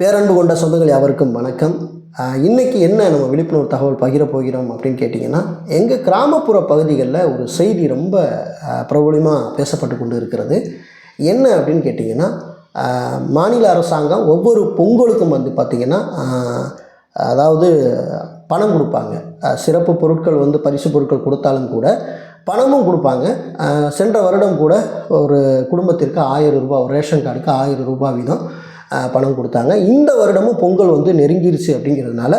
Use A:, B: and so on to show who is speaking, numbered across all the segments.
A: பேரன்பு கொண்ட சொந்தங்கள் யாவருக்கும் வணக்கம். இன்றைக்கி என்ன நம்ம விழிப்புணர்வு தகவல் பகிர போகிறோம் அப்படின்னு கேட்டிங்கன்னா எங்கள் கிராமப்புற பகுதிகளில் ஒரு செய்தி ரொம்ப பிரபலமாக பேசப்பட்டு கொண்டு இருக்கிறது. என்ன அப்படின்னு கேட்டிங்கன்னா மாநில அரசாங்கம் ஒவ்வொரு பொங்கலுக்கும் வந்து பார்த்திங்கன்னா அதாவது பணம் கொடுப்பாங்க. சிறப்பு பொருட்கள் வந்து பரிசு பொருட்கள் கொடுத்தாலும் கூட பணமும் கொடுப்பாங்க. சென்ற வருடம் கூட ஒரு குடும்பத்திற்கு ஆயிரம் ரூபாய் ரேஷன் கார்டுக்கு ஆயிரம் ரூபாய் வீதம் பணம் கொடுத்தாங்க. இந்த வருடமும் பொங்கல் வந்து நெருங்கிருச்சு அப்படிங்கிறதுனால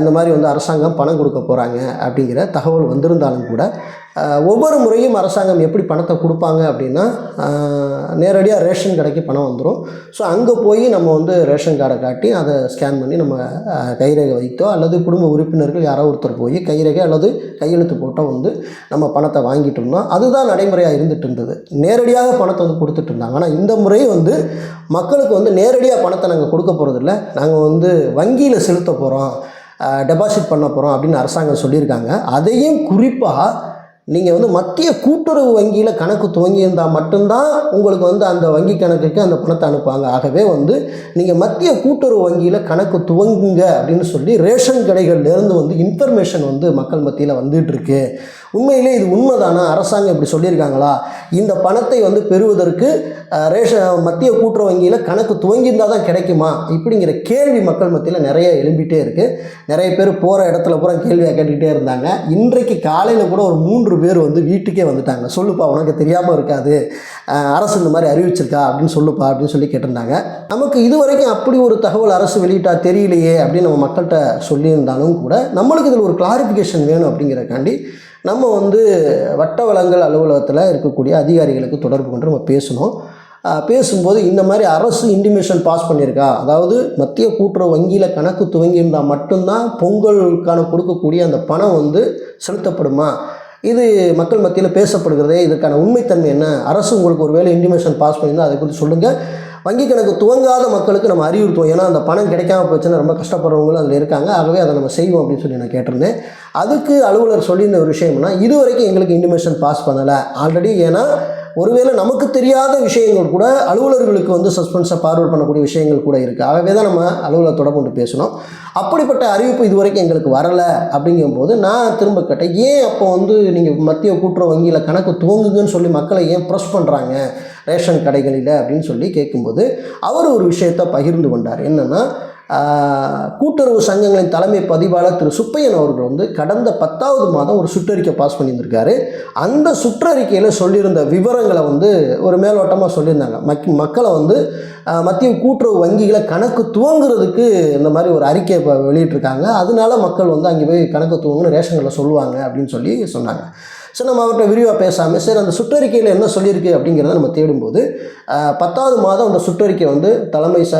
A: இந்த மாதிரி வந்து அரசாங்கம் பணம் கொடுக்க போகிறாங்க அப்படிங்கிற தகவல் வந்திருந்தாலும் கூட ஒவ்வொரு முறையும் அரசாங்கம் எப்படி பணத்தை கொடுப்பாங்க அப்படின்னா நேரடியாக ரேஷன் கடைக்கு பணம் வந்துடும் ஸோ அங்கே போய் நம்ம வந்து ரேஷன் கார்டை காட்டி அதை ஸ்கேன் பண்ணி நம்ம கைரேகை வைத்தோ அல்லது குடும்ப உறுப்பினர்கள் யாரோ ஒருத்தர் போய் கைரேகை அல்லது கையெழுத்து போட்டோ வந்து நம்ம பணத்தை வாங்கிட்டோம்னா அதுதான் நடைமுறையாக இருந்துட்டு இருந்தது. நேரடியாக பணத்தை வந்து கொடுத்துட்டு இருந்தாங்க. ஆனால் இந்த முறை வந்து மக்களுக்கு வந்து நேரடியாக பணத்தை நாங்கள் கொடுக்க போகிறதில்ல நாங்கள் வந்து வங்கியில் செலுத்த போகிறோம் டெபாசிட் பண்ண போகிறோம் அப்படின்னு அரசாங்கம் சொல்லியிருக்காங்க. அதையும் குறிப்பாக நீங்கள் வந்து மத்திய கூட்டுறவு வங்கியில் கணக்கு துவங்கியிருந்தால் மட்டும்தான் உங்களுக்கு வந்து அந்த வங்கி கணக்குக்கு அந்த பணத்தை அனுப்புவாங்க. ஆகவே வந்து நீங்கள் மத்திய கூட்டுறவு வங்கியில் கணக்கு துவங்குங்க அப்படின்னு சொல்லி ரேஷன் கடைகள்லேருந்து வந்து இன்ஃபர்மேஷன் வந்து மக்கள் மத்தியில் வந்துகிட்ருக்கு உண்மையிலே இது உண்மைதானா? அரசாங்கம் இப்படி சொல்லியிருக்காங்களா? இந்த பணத்தை வந்து பெறுவதற்கு ரேஷன் மத்திய கூட்டுறவு வங்கியில் கணக்கு துவங்கியிருந்தால் தான் கிடைக்குமா? இப்படிங்கிற கேள்வி மக்கள் மத்தியில் நிறைய எழும்பிட்டே இருக்குது நிறைய பேர் போகிற இடத்துல பூரா கேள்வியாக கேட்டுக்கிட்டே இருந்தாங்க. இன்றைக்கு காலையில் கூட ஒரு மூன்று பேர் வந்து வீட்டுக்கே வந்துட்டாங்க. சொல்லுப்பா உனக்கு தெரியாமல் இருக்காது. அரசு இந்த மாதிரி அறிவிச்சிருக்கா? அப்படின்னு சொல்லுப்பா அப்படின்னு சொல்லி கேட்டிருந்தாங்க. நமக்கு இது வரைக்கும் அப்படி ஒரு தகவல் அரசு வெளியிட்டா தெரியலையே அப்படின்னு நம்ம மக்கள்கிட்ட சொல்லியிருந்தாலும் கூட நம்மளுக்கு இதில் ஒரு கிளாரிஃபிகேஷன் வேணும் அப்படிங்கிறக்காண்டி நம்ம வந்து வட்ட வளங்கள் அலுவலகத்தில் இருக்கக்கூடிய அதிகாரிகளுக்கு தொடர்பு கொண்டு நம்ம பேசணும். பேசும்போது இந்த மாதிரி அரசு இன்டிமேஷன் பாஸ் பண்ணியிருக்கா? அதாவது மத்திய கூட்டுறவு வங்கியில் கணக்கு துவங்கியிருந்தால் மட்டும்தான் பொங்கலுக்கான கொடுக்கக்கூடிய அந்த பணம் வந்து செலுத்தப்படுமா? இது மக்கள் மத்தியில் பேசப்படுகிறதே இதற்கான உண்மைத்தன்மை என்ன? அரசு உங்களுக்கு ஒரு வேலை இன்டிமேஷன் பாஸ் பண்ணியிருந்தால் அதை குறித்து சொல்லுங்கள் வங்கி கணக்கு துவங்காத மக்களுக்கு நம்ம அறிவுறுத்துவோம். ஏன்னா அந்த பணம் கிடைக்காம போச்சுன்னா ரொம்ப கஷ்டப்படுறவங்களும் அதில் இருக்காங்க. ஆகவே அதை நம்ம செய்வோம் அப்படின்னு சொல்லி நான் கேட்டிருந்தேன். அதுக்கு அலுவலர் சொல்லியிருந்த ஒரு விஷயம்னா இது வரைக்கும் எங்களுக்கு இன்டிமேஷன் பாஸ் பண்ணலை. ஆல்ரெடி ஏன்னா ஒருவேளை நமக்கு தெரியாத விஷயங்கள் கூட அலுவலர்களுக்கு வந்து சஸ்பென்ஸை ஃபார்வர்ட் பண்ணக்கூடிய விஷயங்கள் கூட இருக்குது ஆகவே தான் நம்ம அலுவலகத்தோட கொண்டு பேசணும். அப்படிப்பட்ட அறிவிப்பு இதுவரைக்கும் எங்களுக்கு வரலை அப்படிங்கும்போது நான் திரும்ப கேட்டேன் ஏன் அப்போ வந்து நீங்கள் மத்திய கூட்டுறவு வங்கியில் கணக்கு துவங்குங்கன்னு சொல்லி மக்களை ஏன் ப்ரெஸ் பண்ணுறாங்க ரேஷன் கடைகளில்? அப்படின்னு சொல்லி கேட்கும்போது அவர் ஒரு விஷயத்தை பகிர்ந்து கொண்டார். என்னென்னா கூட்டுறவு சங்கங்களின் தலைமை பதிவாளர் திரு சுப்பையன் அவர்கள் வந்து கடந்த பத்தாவது மாதம் ஒரு சுற்றறிக்கை பாஸ் பண்ணியிருந்திருக்காரு. அந்த சுற்றறிக்கையில் சொல்லியிருந்த விவரங்களை வந்து ஒரு மேலோட்டமாக சொல்லியிருந்தாங்க. மக் மக்களை வந்து மத்திய கூட்டுறவு வங்கிகளை கணக்கு துவங்குறதுக்கு இந்த மாதிரி ஒரு அறிக்கையை இப்போ வெளியிட்டிருக்காங்க. அதனால மக்கள் வந்து அங்கே போய் கணக்கு துவங்குன்னு ரேஷன் கடையில் சொல்லுவாங்க அப்படின்னு சொல்லி சொன்னாங்க. சரி நம்ம அவர்கிட்ட விரிவாக பேசாமல் சரி அந்த சுற்றறிக்கையில் என்ன சொல்லியிருக்கு அப்படிங்கிறத நம்ம தேடும்போது பத்தாவது மாதம் அந்த சுற்றறிக்கை வந்து தலைமை ச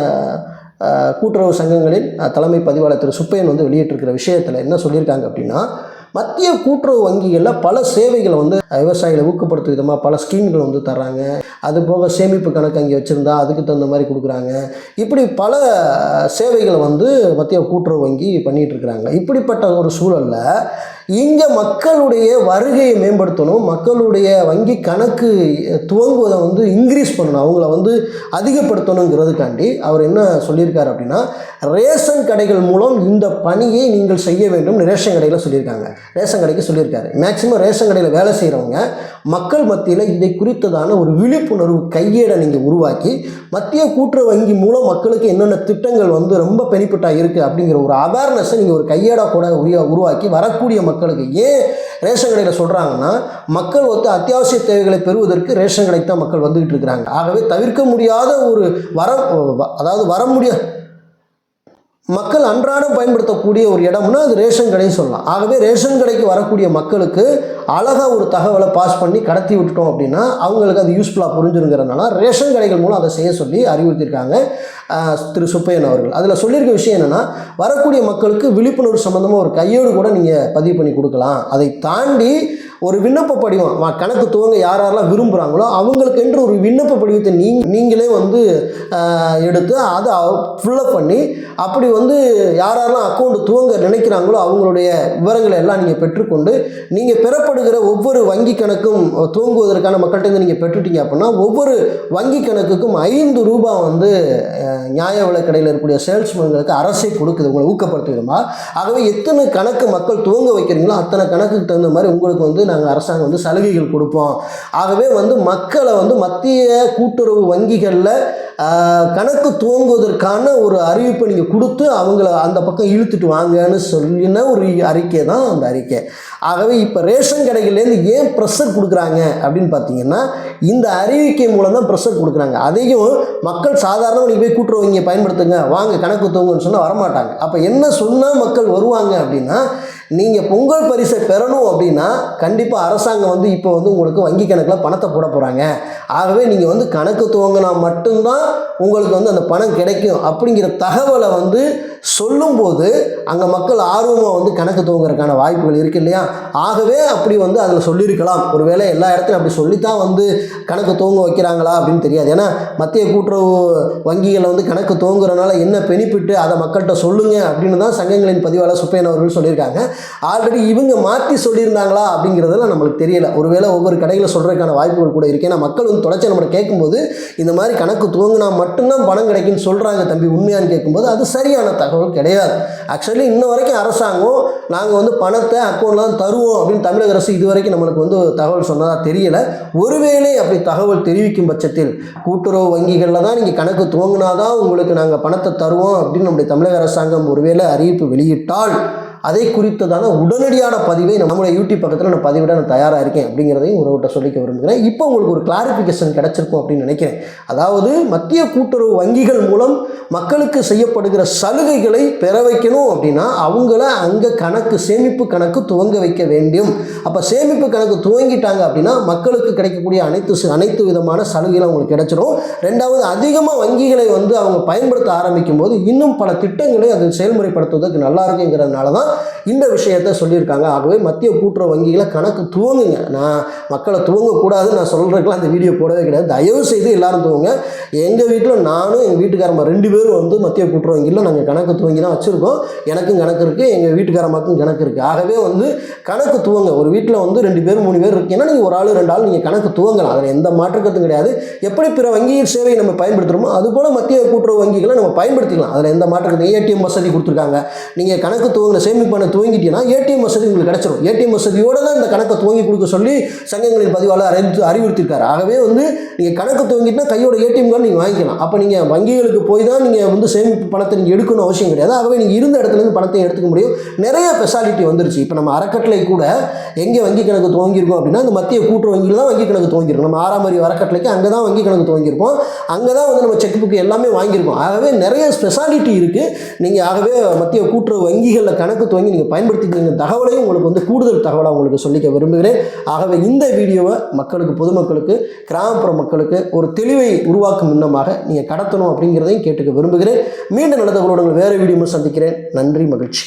A: கூட்டுறவு சங்கங்களின் தலைமை பதிவாளர் திரு. சுப்பையன் வந்து வெளியிட்டிருக்கிற விஷயத்தில் என்ன சொல்லியிருக்காங்க அப்படின்னா மத்திய கூட்டுறவு வங்கிகளில் பல சேவைகளை வந்து விவசாயிகளை ஊக்கப்படுத்தும் விதமாக பல ஸ்கீம்கள் வந்து தர்றாங்க. அது போக சேமிப்பு கணக்கு அங்கே வச்சுருந்தா அதுக்கு தகுந்த மாதிரி கொடுக்குறாங்க. இப்படி பல சேவைகளை வந்து மத்திய கூட்டுறவு வங்கி பண்ணிகிட்ருக்குறாங்க இப்படிப்பட்ட ஒரு சூழலில் இங்கே மக்களுடைய வருகையை மேம்படுத்தணும். மக்களுடைய வங்கி கணக்கு துவங்குவதை வந்து இன்க்ரீஸ் பண்ணணும். அவங்கள வந்து அதிகப்படுத்தணுங்கிறதுக்காண்டி அவர் என்ன சொல்லியிருக்காரு அப்படின்னா ரேஷன் கடைகள் மூலம் இந்த பணியை நீங்கள் செய்ய வேண்டும். ரேஷன் கடையில் சொல்லியிருக்காங்க. ரேஷன் கடைக்கு சொல்லியிருக்காரு. மேக்சிமம் ரேஷன் கடையில் வேலை செய்கிறவங்க மக்கள் மத்தியில் இதை குறித்ததான ஒரு விழிப்புணர்வு கையேடை நீங்கள் உருவாக்கி மத்திய கூட்டுறவு வங்கி மூலம் மக்களுக்கு என்னென்ன திட்டங்கள் வந்து ரொம்ப பெனிஃபிட்டாக இருக்குது அப்படிங்கிற ஒரு அவேர்னஸை நீங்கள் ஒரு கையேடாக கூட உரிய உருவாக்கி வரக்கூடிய மக்களுக்கு ஏன் ரேஷன் கடையில் சொல்கிறாங்கன்னா மக்கள் வந்து அத்தியாவசிய தேவைகளை பெறுவதற்கு ரேஷன் கடைக்கு தான் மக்கள் வந்துக்கிட்டு இருக்கிறாங்க. ஆகவே தவிர்க்க முடியாத ஒரு வர அதாவது வர முடியாது மக்கள் அன்றாடம் பயன்படுத்தக்கூடிய ஒரு இடம்னா அது ரேஷன் கடைன்னு சொல்லலாம். ஆகவே ரேஷன் கடைக்கு வரக்கூடிய மக்களுக்கு அழகாக ஒரு தகவலை பாஸ் பண்ணி கடத்தி விட்டுட்டோம் அப்படின்னா அவங்களுக்கு அது யூஸ்ஃபுல்லாக புரிஞ்சுருங்கிறதுனால ரேஷன் கடைகள் மூலம் அதை செய்ய சொல்லி அறிவுறுத்தியிருக்காங்க திரு சுப்பையன் அவர்கள். அதில் சொல்லியிருக்க விஷயம் என்னென்னா வரக்கூடிய மக்களுக்கு விழிப்புணர்வு சம்மந்தமாக ஒரு கையோடு கூட நீங்கள் பதிவு பண்ணி கொடுக்கலாம். அதை தாண்டி ஒரு விண்ணப்ப படிவம் கணக்கு துவங்க யார் யாரெல்லாம் விரும்புகிறாங்களோ அவங்களுக்கு என்று ஒரு விண்ணப்ப படிவத்தை நீ நீங்களே வந்து எடுத்து அதை ஃபுல்லப் பண்ணி அப்படி வந்து யார் யாரெல்லாம் அக்கௌண்ட் துவங்க நினைக்கிறாங்களோ அவங்களுடைய விவரங்களை எல்லாம் நீங்கள் பெற்றுக்கொண்டு நீங்கள் பெறப்படுகிற ஒவ்வொரு வங்கி கணக்கும் துவங்குவதற்கான மக்கள்கிட்ட இருந்து நீங்கள் பெற்றுட்டீங்க அப்படின்னா ஒவ்வொரு வங்கி கணக்குக்கும் ஐந்து ரூபாய் வந்து நியாய விலைக்கடையில் இருக்கக்கூடிய சேல்ஸ்மேன்களுக்கு அரசே கொடுக்குது உங்களை ஊக்கப்படுத்துகிறோமா ஆகவே எத்தனை கணக்கு மக்கள் துவங்க வைக்கிறீங்களோ அத்தனை கணக்குக்கு தகுந்த மாதிரி உங்களுக்கு வந்து நாங்கள் அரசாங்கம் வந்து சலுகைகள் கொடுப்போம். ஆகவே வந்து மக்களை வந்து மத்திய கூட்டுறவு வங்கிகளில் கணக்கு துவங்குவதற்கான ஒரு அறிவிப்பை நீங்கள் கொடுத்து அவங்கள அந்த பக்கம் இழுத்துட்டு வாங்கன்னு சொல்லின ஒரு அறிக்கை தான் அந்த அறிக்கை. ஆகவே இப்போ ரேஷன் கடைகள்லேருந்து ஏன் ப்ரெஷர் கொடுக்குறாங்க அப்படின்னு பார்த்தீங்கன்னா இந்த அறிவிக்கை மூலம் தான் ப்ரெஷர் கொடுக்குறாங்க. அதையும் மக்கள் சாதாரணமாக நீங்கள் போய் கூட்டுறவங்க வங்கியை பயன்படுத்துங்க வாங்க கணக்கு தூங்குன்னு சொன்னால் வரமாட்டாங்க. அப்போ என்ன சொன்னால் மக்கள் வருவாங்க அப்படின்னா நீங்கள் பொங்கல் பரிசை பெறணும் அப்படின்னா கண்டிப்பாக அரசாங்கம் வந்து இப்போ வந்து உங்களுக்கு வங்கி கணக்கில் பணத்தை போட போகிறாங்க ஆகவே நீங்கள் வந்து கணக்கு துவங்கினா மட்டும்தான் உங்களுக்கு வந்து அந்த பணம் கிடைக்கும் அப்படிங்கிற தகவலை வந்து சொல்லும்போது அங்கே மக்கள் ஆர்வமாக வந்து கணக்கு துவங்கிறதுக்கான வாய்ப்புகள் இருக்கு இல்லையா? ஆகவே அப்படி வந்து அதில் சொல்லியிருக்கலாம். ஒருவேளை எல்லா இடத்துலையும் அப்படி சொல்லித்தான் வந்து கணக்கு துவங்க வைக்கிறாங்களா அப்படின்னு தெரியாது. ஏன்னா மத்திய கூட்டுறவு வங்கிகளில் வந்து கணக்கு துவங்குறதுனால என்ன பெனிஃபிட்டு அதை மக்கள்கிட்ட சொல்லுங்க அப்படின்னு தான் சங்கங்களின் பதிவாளர் சுப்பையன் அவர்கள் சொல்லியிருக்காங்க. ஆல்ரெடி இவங்க மாற்றி சொல்லியிருந்தாங்களா அப்படிங்கிறதெல்லாம் நம்மளுக்கு தெரியல. ஒருவேளை ஒவ்வொரு கடையில் சொல்கிறதுக்கான வாய்ப்புகள் கூட இருக்குது ஏன்னா மக்கள் வந்து தொடர்ச்சி நம்ம கேட்கும்போது இந்த மாதிரி கணக்கு துவங்கினா மட்டும்தான் பணம் கிடைக்கும்னு சொல்கிறாங்க தம்பி உண்மையான்னு கேட்கும்போது அது சரியான தகவல். கிடையாது. ஆக்சுவலி இன்ன வரைக்கும் அரசாங்கம் நாங்கள் வந்து பணத்தை அக்கௌண்ட்டில் தான் தருவோம் அப்படின்னு தமிழக அரசு இது வரைக்கும் நம்மளுக்கு வந்து தகவல் சொன்னதாக தெரியல. ஒருவேளை அப்படி தகவல் தெரிவிக்கும் பட்சத்தில் கூட்டுறவு வங்கிகளில் தான் நீங்கள் கணக்கு துவங்கினாதான் உங்களுக்கு நாங்கள் பணத்தை தருவோம் அப்படின்னு நம்முடைய தமிழக அரசாங்கம் ஒருவேளை அறிவிப்பு வெளியிட்டால் அதை குறித்ததான உடனடியான பதிவை நம்மளுடைய யூடியூப் பக்கத்தில் நான் பதிவிட நான் தயாராக இருக்கேன் அப்படிங்கிறதையும் உறவுகிட்ட சொல்லிக்க விரும்புகிறேன். இப்போ உங்களுக்கு ஒரு கிளாரிஃபிகேஷன் கிடைச்சிருக்கும் அப்படின்னு நினைக்கிறேன். அதாவது மத்திய கூட்டுறவு வங்கிகள் மூலம் மக்களுக்கு செய்யப்படுகிற சலுகைகளை பெற வைக்கணும் அப்படின்னா அவங்கள அங்கே கணக்கு சேமிப்பு கணக்கு துவங்க வைக்க வேண்டும். அப்போ சேமிப்பு கணக்கு துவங்கிட்டாங்க அப்படின்னா மக்களுக்கு கிடைக்கக்கூடிய அனைத்து அனைத்து விதமான சலுகைகளும் அவங்களுக்கு கிடைச்சிடும் ரெண்டாவது அதிகமாக வங்கிகளை வந்து அவங்க பயன்படுத்த ஆரம்பிக்கும் போது இன்னும் பல திட்டங்களை அது செயல்முறைப்படுத்துவதற்கு நல்லா இருக்குங்கிறதுனால தான் இந்த விஷயத்தை சொல்லியிருக்காங்க. ஆகவே மத்திய கூட்டுறவு வங்கிகளை கணக்கு துவங்குங்க. நான் மக்களை துவங்கக்கூடாதுன்னு நான் சொல்கிறதுக்கெலாம் அந்த வீடியோ போடவே கிடையாது. தயவு செய்து எல்லாரும் துவங்க. எங்கள் வீட்டில் நானும் எங்கள் வீட்டுக்காரம்மா ரெண்டு பேரும் வந்து மத்திய கூட்டுறவு வங்கியில் நாங்கள் கணக்கு துவங்கி தான் வச்சுருக்கோம். எனக்கும் கணக்கு இருக்குது எங்கள் வீட்டுக்காரம்மாக்கும் கணக்கு இருக்குது ஆகவே வந்து கணக்கு துவங்க. ஒரு வீட்டில் வந்து ரெண்டு பேர் மூணு பேர் இருக்கீங்கன்னா நீங்கள் ஒரு ஆள் ரெண்டு ஆள் நீங்கள் கணக்கு துவங்கலாம். அதில் எந்த மாற்றுக்கத்தும் கிடையாது. எப்படி பிற வங்கியின் சேவையை நம்ம பயன்படுத்துகிறோமோ அதுபோல் மத்திய கூட்டுறவு வங்கிகளை நம்ம பயன்படுத்திக்கலாம். அதில் எந்த மாற்றக்கத்தும் ஏடிஎம் வசதி கொடுத்துருக்காங்க. நீங்கள் கணக்கு துவங்கின சேமி பண்ண துவங்கிட்டீங்கன்னா ஏடிஎம் வசதி உங்களுக்கு கிடச்சிரும். ஏடிஎம் வசதியோடு தான் இந்த கணக்கை துவங்கி கொடுக்க சொல்லி சங்கங்களின் பதிவாளர் அறிவித்து அறிவுறுத்திருக்காரு ஆகவே வந்து நீங்கள் கணக்கு துவங்கிட்டுனா கையோட ஏடிஎம் கார்டு நீங்கள் வாங்கிக்கலாம். அப்போ நீங்கள் வங்கிகளுக்கு போய் தான் நீங்கள் வந்து சேமிப்பு பணத்தை நீங்கள் எடுக்கணும் அவசியம் கிடையாது. ஆகவே நீங்கள் இருந்த இடத்துலேருந்து பணத்தை எடுத்துக்க முடியும். நிறைய ஃபெசாலிட்டி வந்துருச்சு. இப்போ நம்ம அறக்கட்டளை கூட எங்கே வங்கி கணக்கு துவங்கியிருக்கோம் அப்படின்னா இந்த மத்திய கூட்டுறவு வங்கியில் தான் வங்கி கணக்கு துவங்கியிருக்கோம். நம்ம ஆறாம் அறிவு அறக்கட்டளைக்கு அங்கே தான் வங்கி கணக்கு துவங்கியிருப்போம். அங்கே தான் வந்து நம்ம செக் புக்கு எல்லாமே வாங்கியிருக்கோம். ஆகவே நிறைய ஸ்பெஷாலிட்டி இருக்குது நீங்கள் ஆகவே மத்திய கூட்டுறவு வங்கிகளில் கணக்கு துவங்கி நீங்கள் பயன்படுத்திக்கிற தகவலையும் உங்களுக்கு வந்து கூடுதல் தகவலாக உங்களுக்கு சொல்லிக்க விரும்புகிறேன். ஆகவே இந்த வீடியோவை மக்களுக்கு பொதுமக்களுக்கு கிராமப்புற மக்களுக்கு ஒரு தெளிவை உருவாக்கும் இன்னமாக நீங்கள் கடத்தணும் அப்படிங்கிறதையும் கேட்டுக்க விரும்புகிறேன். மீண்டும் நடந்த உங்களுடன் வேறு வீடியோவும் சந்திக்கிறேன். நன்றி மகிழ்ச்சி.